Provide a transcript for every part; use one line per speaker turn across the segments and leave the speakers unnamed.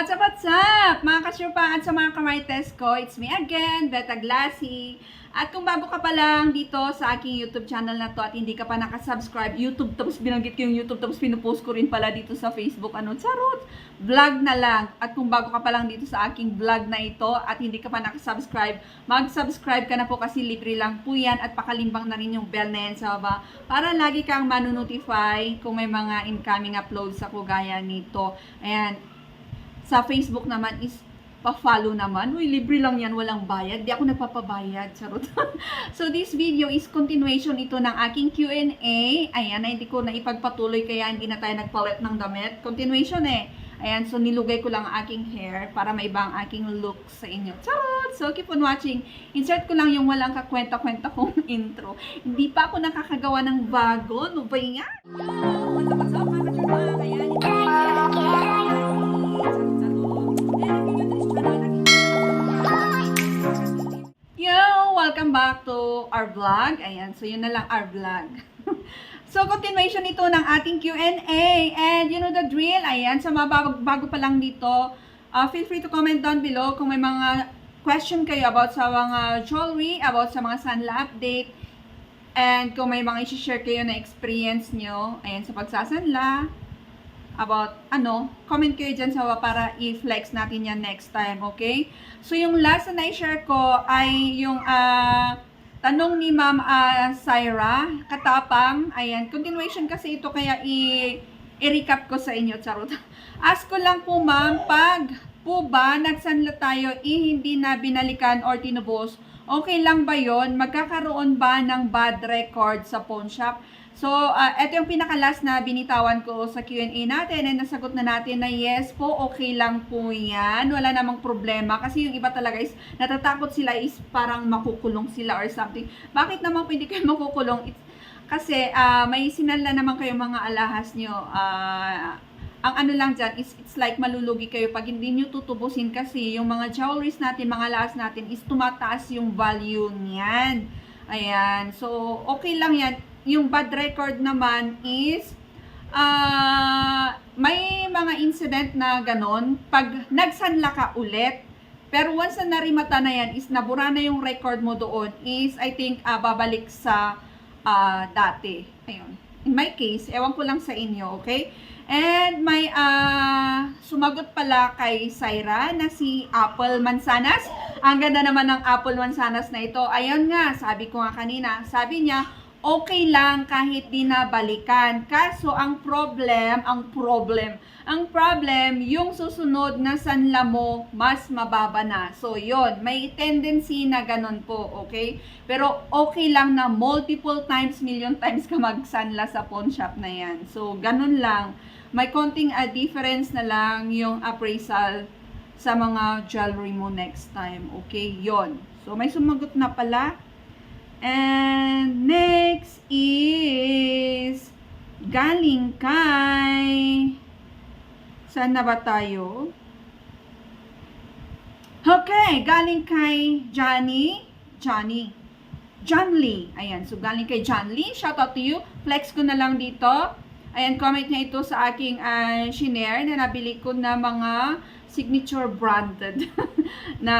What's up, what's up? Mga kasyupa at sa mga kamarites ko, it's me again, Beta Glassy. At kung bago ka pa lang dito sa aking YouTube channel na to at hindi ka pa nakasubscribe, YouTube, tapos binanggit ko yung YouTube, tapos pinupost ko rin pala dito sa Facebook, ano, charot, vlog na lang. At kung bago ka pa lang dito sa aking vlog na ito at hindi ka pa nakasubscribe, mag-subscribe ka na po kasi libre lang po yan at pakalimbang na rin yung bell na yan sa baba para lagi kang manonotify kung may mga incoming uploads ako gaya nito. Ayan, sa Facebook naman is pa-follow naman. Uy, libre lang yan, walang bayad. Di ako nagpapabayad. Charot. so, this video is continuation ito ng aking Q&A. Ayan, na hindi ko na ipagpatuloy kaya hindi na tayo nagpalit ng damit. Continuation eh. Ayan, so nilugay ko lang ang aking hair para maiba ang aking look sa inyo. Charot! So, keep on watching. Insert ko lang yung walang kakwenta-kwenta kong intro. Hindi pa ako nakakagawa ng bago. No ba yan? Ayan, Welcome back to our vlog. Ayan, so yun na lang our vlog. so, continuation ito ng ating Q&A. And you know the drill. Ayan, sa mga bago, pa lang dito, uh, feel free to comment down below kung may mga question kayo about sa mga jewelry, about sa mga Sanla update, and kung may mga isi-share kayo na experience nyo, ayan, sa pagsasanla, about ano, comment kayo dyan sa para i-flex natin yan next time, okay? So, yung last na i-share ko ay yung ah, tanong ni Ma'am ah, Syra, katapang, ayan, continuation kasi ito kaya i- i-recap ko sa inyo, charot. Ask ko lang po ma'am, pag po ba nagsanla tayo eh hindi na binalikan or tinubos, okay lang ba yon? Magkakaroon ba ng bad record sa pawn shop? So, uh, ito yung pinaka-last na binitawan ko sa Q&A natin and nasagot na natin na yes po, okay lang po yan. Wala namang problema kasi yung iba talaga is natatakot sila is parang makukulong sila or something. Bakit naman hindi kayo makukulong? It's, kasi ah, may sinala naman kayo mga alahas nyo. Ah, ang ano lang dyan is it's like malulugi kayo pag hindi nyo tutubusin kasi yung mga jewelries natin, mga alahas natin is tumataas yung value niyan. Ayan. So, okay lang yan. Yung bad record naman is ah may mga incident na ganon. Pag nagsanla ka ulit, pero once na narimata na yan, is nabura na yung record mo doon, is I think ah, babalik sa ah, dati. Ayun. In my case, ewan ko lang sa inyo, okay? And may ah, sumagot pala kay Syra na si Apple Mansanas. Ang ganda naman ng Apple Mansanas na ito. Ayun nga, sabi ko nga kanina, sabi niya, okay lang kahit di na balikan. Kaso ang problem, ang problem, ang problem, yung susunod na sanla mo, mas mababa na. So, yon may tendency na ganun po, okay? Pero okay lang na multiple times, million times ka magsanla sa pawn shop na yan. So, ganun lang. May konting a difference na lang yung appraisal sa mga jewelry mo next time. Okay, yon So, may sumagot na pala. And next is galing kay Saan na ba tayo? Okay, galing kay Johnny. Johnny. John Lee. Ayan, so galing kay John Lee. Shout out to you. Flex ko na lang dito. Ayan, comment niya ito sa aking uh, shinare na nabili ko na mga signature branded na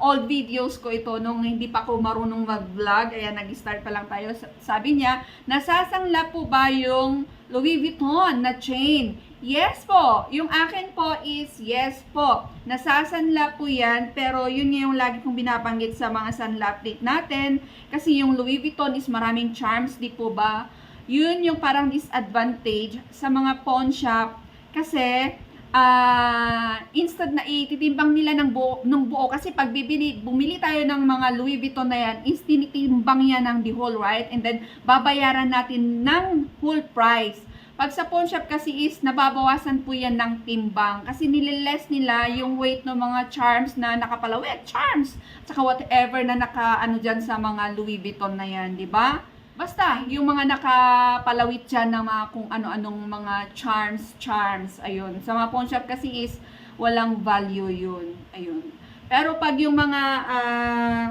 old videos ko ito nung hindi pa ako marunong mag-vlog. Ayan, nag-start pa lang tayo. Sabi niya, nasasangla po ba yung Louis Vuitton na chain? Yes po. Yung akin po is yes po. Nasasanla po yan, pero yun yung lagi kong binabanggit sa mga sanla update natin. Kasi yung Louis Vuitton is maraming charms, di po ba? Yun yung parang disadvantage sa mga pawn shop. Kasi, ah instead na ititimbang nila ng buo, ng buo kasi pag bibili, bumili tayo ng mga Louis Vuitton na yan, is tinitimbang yan ng the whole, right? And then, babayaran natin ng whole price. Pag sa pawn shop kasi is nababawasan po yan ng timbang kasi nililes nila yung weight ng mga charms na nakapalawit, charms, tsaka whatever na naka ano dyan sa mga Louis Vuitton na yan, di ba? Basta, yung mga nakapalawit dyan ng mga kung ano-anong mga charms, charms, ayun. Sa mga pawn shop kasi is walang value yun, ayun. Pero pag yung mga ah,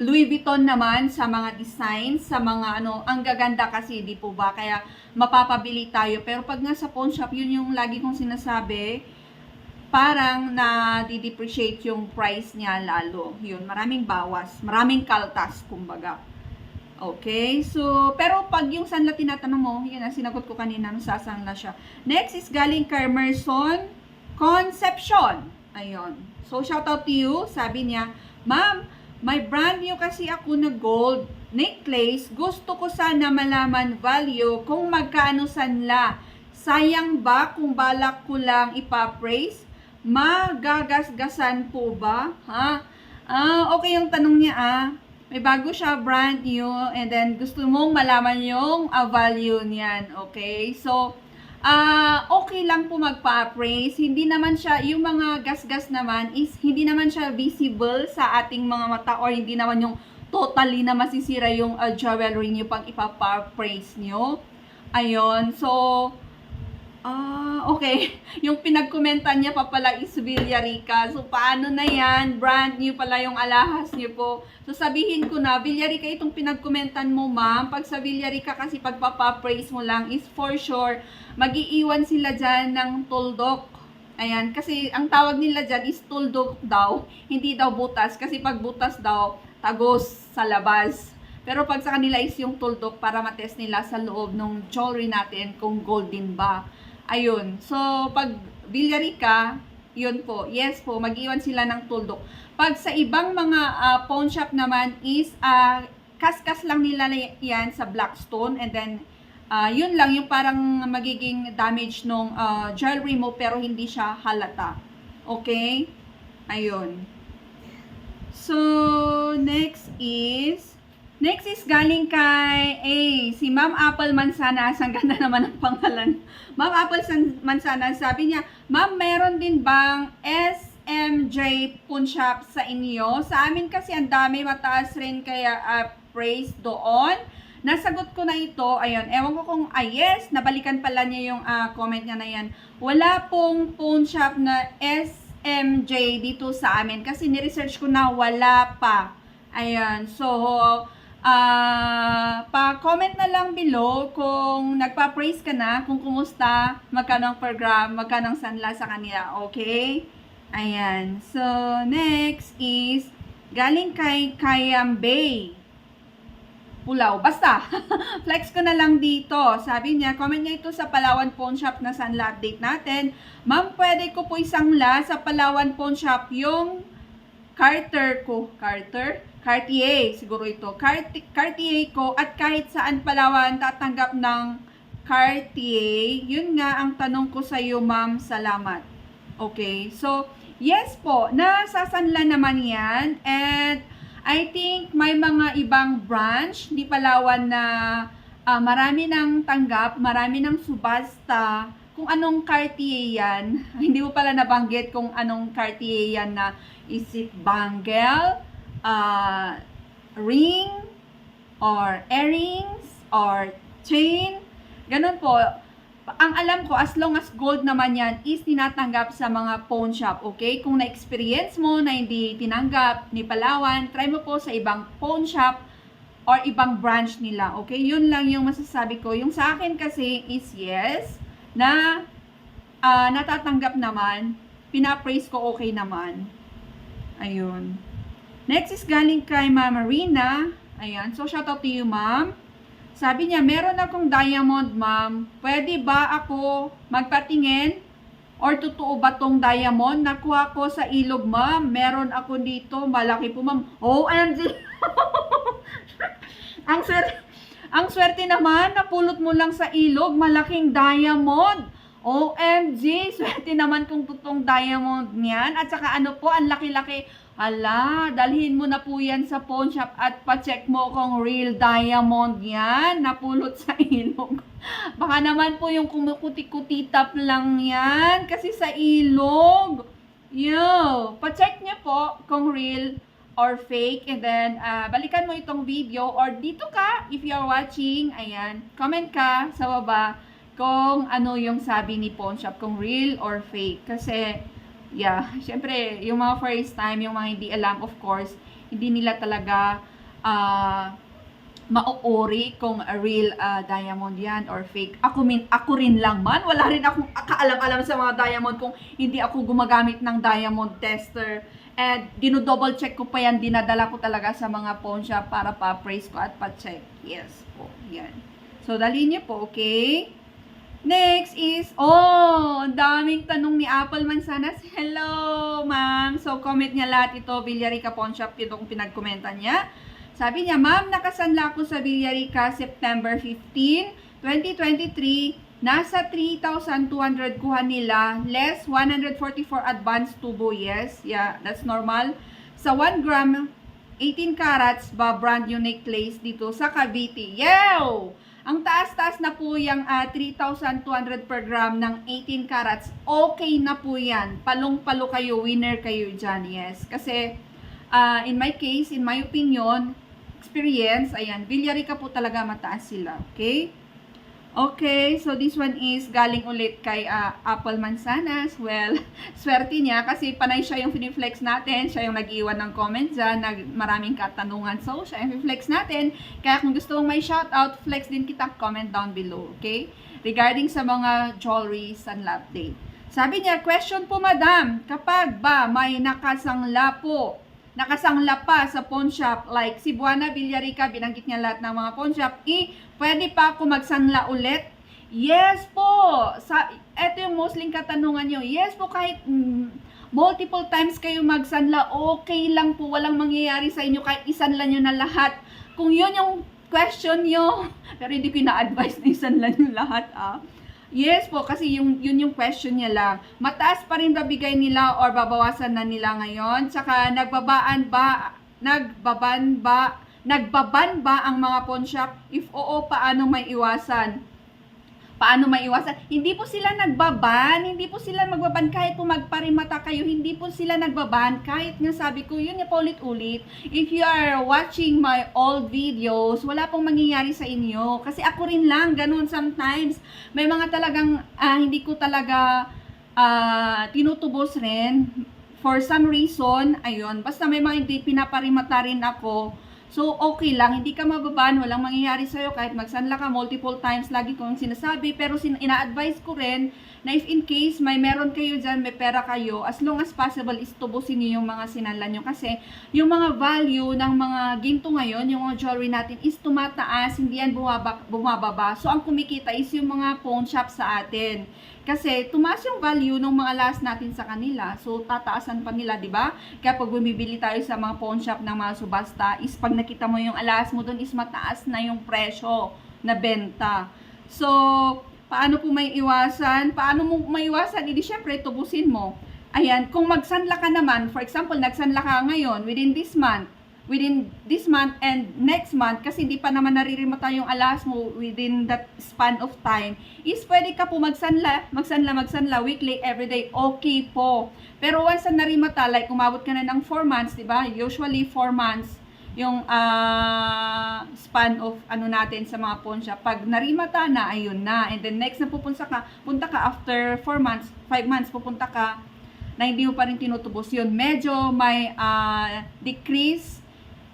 Louis Vuitton naman sa mga designs, sa mga ano, ang gaganda kasi, di po ba? Kaya mapapabili tayo. Pero pag nga sa pawn shop, yun yung lagi kong sinasabi, parang na depreciate yung price niya lalo. Yun, maraming bawas, maraming kaltas, kumbaga. Okay, so, pero pag yung sanla tinatanong mo, yun ang sinagot ko kanina, nung sasanla siya. Next is galing kay Emerson Concepcion. Ayun. So, shout out to you. Sabi niya, Ma'am, may brand new kasi ako na gold necklace. Gusto ko sana malaman value kung magkano sanla. Sayang ba kung balak ko lang ipapraise? Magagasgasan po ba? Ha? Ah, okay yung tanong niya ah. May bago siya, brand new, and then gusto mong malaman yung ah, value niyan, okay? So, ah okay lang po magpa-appraise. Hindi naman siya, yung mga gas-gas naman is hindi naman siya visible sa ating mga mata or hindi naman yung totally na masisira yung ah, jewelry niyo pag ipapa-appraise niyo. Ayun, so, Ah, okay. Yung pinagkomentan niya pa pala is Villarica. So, paano na yan? Brand new pala yung alahas niyo po. So, sabihin ko na, Villarica itong pinagkomentan mo, ma'am. Pag sa Villarica kasi pagpapapraise mo lang is for sure, magiiwan sila dyan ng tuldok. Ayan, kasi ang tawag nila dyan is tuldok daw, hindi daw butas. Kasi pag butas daw, tagos sa labas. Pero pag sa kanila is yung tuldok para matest nila sa loob ng jewelry natin kung golden ba. Ayun. So, pag Villarica, yun po. Yes po, mag-iwan sila ng tuldok. Pag sa ibang mga ah, pawn shop naman is ah, kaskas lang nila yan sa Blackstone and then ah, yun lang yung parang magiging damage nung ah, jewelry mo pero hindi siya halata. Okay? Ayun. So, next is Next is galing kay A, si Ma'am Apple Mansanas. Ang ganda naman ng pangalan. Ma'am Apple San- Mansanas, sabi niya, Ma'am, meron din bang SMJ Pawn Shop sa inyo? Sa amin kasi ang dami, mataas rin kaya uh, praise doon. Nasagot ko na ito. Ayun, ewan ko kung, ah yes, nabalikan pala niya yung ah, comment niya na yan. Wala pong pawn shop na SMJ dito sa amin. Kasi ni-research ko na wala pa. Ayan, so, ah pa-comment na lang below kung nagpa-praise ka na, kung kumusta, magkano ang per gram, magkano ang sanla sa kanila, okay? Ayan, so, next is, galing kay Kayam Bay. Pulaw. Basta, flex ko na lang dito. Sabi niya, comment niya ito sa Palawan Pawn Shop na sanla update natin. Ma'am, pwede ko po isangla sa Palawan Pawn Shop yung Carter ko. Carter? Cartier, siguro ito. Carti- Cartier ko at kahit saan Palawan tatanggap ng Cartier. Yun nga ang tanong ko sa iyo, ma'am. Salamat. Okay, so, yes po, nasasanla naman yan. And, I think may mga ibang branch, di Palawan na ah, marami ng tanggap, marami ng subasta. Kung anong Cartier yan, hindi mo pala nabanggit kung anong Cartier yan na is it bangle, ah, ring, or earrings, or chain. Ganun po. Ang alam ko, as long as gold naman yan, is tinatanggap sa mga pawn shop, okay? Kung na-experience mo na hindi tinanggap ni Palawan, try mo po sa ibang pawn shop or ibang branch nila, okay? Yun lang yung masasabi ko. Yung sa akin kasi is yes, na ah, natatanggap naman, pinapraise ko okay naman. Ayun. Next is galing kay Ma'am Marina. Ayan. So, shout out to you, ma'am. Sabi niya, meron akong diamond, ma'am. Pwede ba ako magpatingin? Or totoo ba tong diamond? Nakuha ko sa ilog, ma'am. Meron ako dito. Malaki po, ma'am. OMG! ang swerte, ang swerte naman, napulot mo lang sa ilog. Malaking diamond. OMG! Swerte naman kung totoong diamond niyan. At saka ano po, ang laki-laki. Ala, dalhin mo na po yan sa pawn shop at pa-check mo kung real diamond yan. Napulot sa ilog. Baka naman po yung kumukuti-kutitap lang yan. Kasi sa ilog. Yo, pa-check niyo po kung real or fake. And then, ah, balikan mo itong video or dito ka, if you're watching, ayan, comment ka sa baba kung ano yung sabi ni pawn shop, kung real or fake. Kasi, yeah, syempre, yung mga first time, yung mga hindi alam, of course, hindi nila talaga ah, mauuri kung a real ah, diamond yan or fake. Ako, min, ako rin lang man. Wala rin akong kaalam-alam sa mga diamond kung hindi ako gumagamit ng diamond tester. And dinodouble check ko pa yan, dinadala ko talaga sa mga pawn shop para pa-praise ko at pa-check. Yes po, yan. So, dali niyo po, okay? Next is, oh, ang daming tanong ni Apple Mansanas. Hello, ma'am. So, comment niya lahat ito, Villarica Pawn Shop, itong pinagkomenta niya. Sabi niya, ma'am, nakasanla ko sa Villarica September 15, 2023. Nasa 3,200 kuha nila, less 144 advance tubo, yes. Yeah, that's normal. Sa 1 gram, 18 carats ba brand new necklace dito sa Cavite. Yo! Ang taas-taas na po yung ah, 3,200 per gram ng 18 carats. Okay na po yan. Palong-palo kayo, winner kayo dyan, yes. Kasi, ah, in my case, in my opinion, experience, ayan, Villarica po talaga mataas sila, okay? Okay, so this one is galing ulit kay ah, Apple Mansanas. Well, swerte niya kasi panay siya yung finiflex natin. Siya yung nag-iwan ng comment dyan. Nag, maraming katanungan. So, siya yung flex natin. Kaya kung gusto mong may shoutout, flex din kita, comment down below. Okay? Regarding sa mga jewelry sunlap date. Sabi niya, question po madam, kapag ba may nakasangla po nakasangla pa sa pawn shop like Cebuana, Villarica, binanggit niya lahat ng mga pawn shop, eh, pwede pa ako magsangla ulit? Yes po! Sa, eto yung mostly katanungan nyo. Yes po, kahit mm, multiple times kayo magsanla, okay lang po, walang mangyayari sa inyo kahit isanla nyo na lahat. Kung yun yung question nyo, pero hindi ko na-advise na isanla nyo lahat ah. Yes po, kasi yung, yun yung question niya lang. Mataas pa rin ba bigay nila or babawasan na nila ngayon? Tsaka nagbabaan ba, nagbaban ba, nagbaban ba ang mga pawn shop? If oo, paano may iwasan? Paano maiwasan? Hindi po sila nagbaban, hindi po sila magbaban kahit po magparimata kayo, hindi po sila nagbaban kahit nga sabi ko, yun nga paulit-ulit. If you are watching my old videos, wala pong mangyayari sa inyo. Kasi ako rin lang, ganun sometimes. May mga talagang ah, hindi ko talaga ah, tinutubos rin. For some reason, ayun, basta may mga hindi pinaparimata rin ako. So, okay lang. Hindi ka mababan. Walang mangyayari sa'yo kahit magsanla ka multiple times. Lagi kong sinasabi. Pero sin ina-advise ko rin na if in case may meron kayo dyan, may pera kayo, as long as possible, is tubusin niyo yung mga sinanla nyo. Kasi yung mga value ng mga ginto ngayon, yung mga jewelry natin, is tumataas. Hindi yan bumaba, bumababa. So, ang kumikita is yung mga pawn shop sa atin. Kasi tumaas yung value ng mga last natin sa kanila. So, tataasan pa nila, di ba? Kaya pag bumibili tayo sa mga pawn shop ng mga subasta, is pag nakita mo yung alas mo doon, is mataas na yung presyo na benta. So, paano po may iwasan? Paano mo may iwasan? Hindi syempre, tubusin mo. Ayan, kung magsanla ka naman, for example, nagsanla ka ngayon, within this month, within this month and next month, kasi di pa naman naririmata yung alas mo within that span of time, is pwede ka po magsanla, magsanla, magsanla, weekly, everyday, okay po. Pero once na narimata, like umabot ka na ng 4 months, di ba? Usually 4 months, yung ah, span of ano natin sa mga shop. Pag narimata na, ayun na. And then next na pupunta ka, punta ka after 4 months, 5 months, pupunta ka na hindi mo pa rin tinutubos yun. Medyo may ah, decrease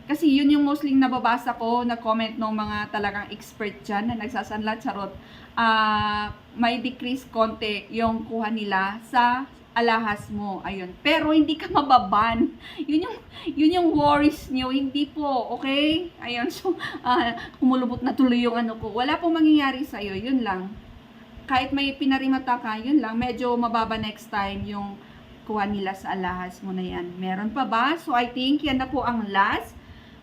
kasi yun yung mostly nababasa ko na comment ng mga talagang expert dyan na nagsasanla, charot. Ah, may decrease konti yung kuha nila sa alahas mo. Ayun. Pero hindi ka mababan. Yun yung, yun yung worries nyo. Hindi po. Okay? Ayun. So, ah, kumulubot na tuloy yung ano ko. Wala pong mangyayari sa'yo. Yun lang. Kahit may pinarimata ka, yun lang. Medyo mababa next time yung kuha nila sa alahas mo na yan. Meron pa ba? So, I think yan na po ang last.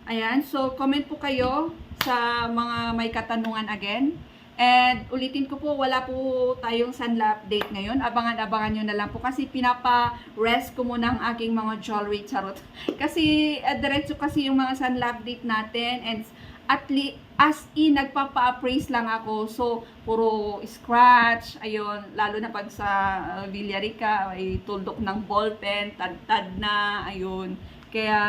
Ayan, so comment po kayo sa mga may katanungan again. And ulitin ko po, wala po tayong sunla update ngayon. Abangan-abangan nyo na lang po kasi pinapa-rest ko muna ang aking mga jewelry charot. Kasi uh, diretso kasi yung mga sunla update natin and at least as in nagpapa-appraise lang ako. So, puro scratch, ayun, lalo na pag sa uh, Villarica, ay tuldok ng ballpen, tad-tad na, ayun. Kaya,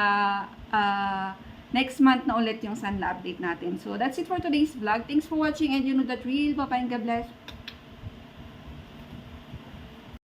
ah, next month na ulit yung Sunla update natin. So, that's it for today's vlog. Thanks for watching and you know that real. Bye-bye and God bless.